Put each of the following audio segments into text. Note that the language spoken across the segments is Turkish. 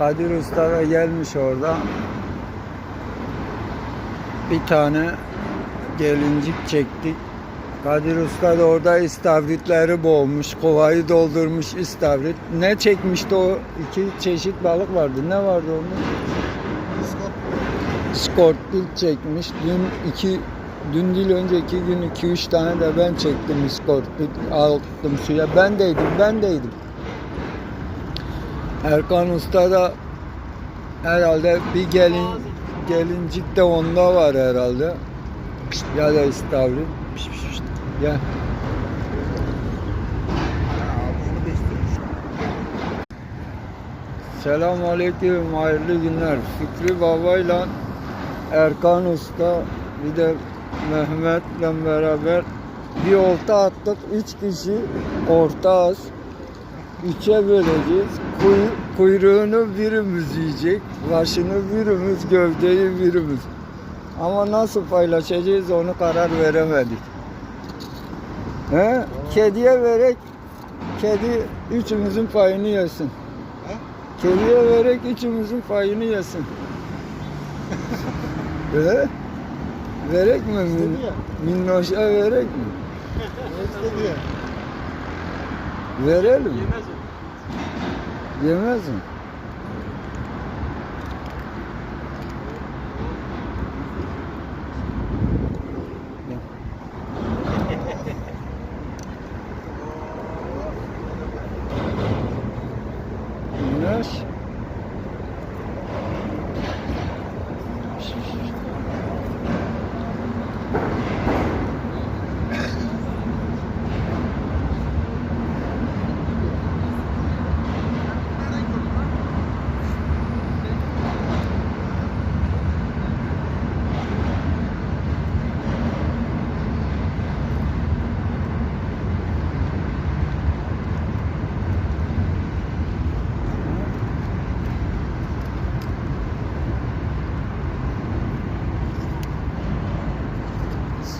Kadir Usta da gelmiş orada. Bir tane gelincik çektik. Kadir Usta da orada istavritleri boğmuş, kovayı doldurmuş istavrit. Ne çekmişti o? İki çeşit balık vardı. Ne vardı onun? Skorpil çekmiş. Dün iki dün değil önceki gün iki üç tane de ben çektim iskorpil. Attım suya. Ben deydim, ben deydim. Erkan Usta da herhalde bir gelin gelincik de onda var herhalde. Ya da istavrit. Gel. Selam aleyküm, hayırlı günler. Fikri Baba'yla Erkan Usta bir de Mehmet'le beraber bir olta attık. Üç kişi ortağız. Üçe böleceğiz. Kuy, kuyruğunu birimiz yiyecek. Başını birimiz, gövdeyi birimiz. Ama nasıl paylaşacağız onu karar veremedik. He? Kediye verek, kedi üçümüzün payını yesin. Kediye verek üçümüzün payını yesin. He? Verek mi? Min, minnoşa verek mi? Verelim. Yemez o. Yemez mi? Minnoş.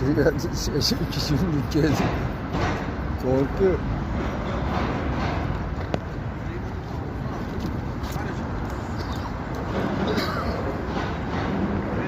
Suya düşecek şimdi kedi. Korkuyor.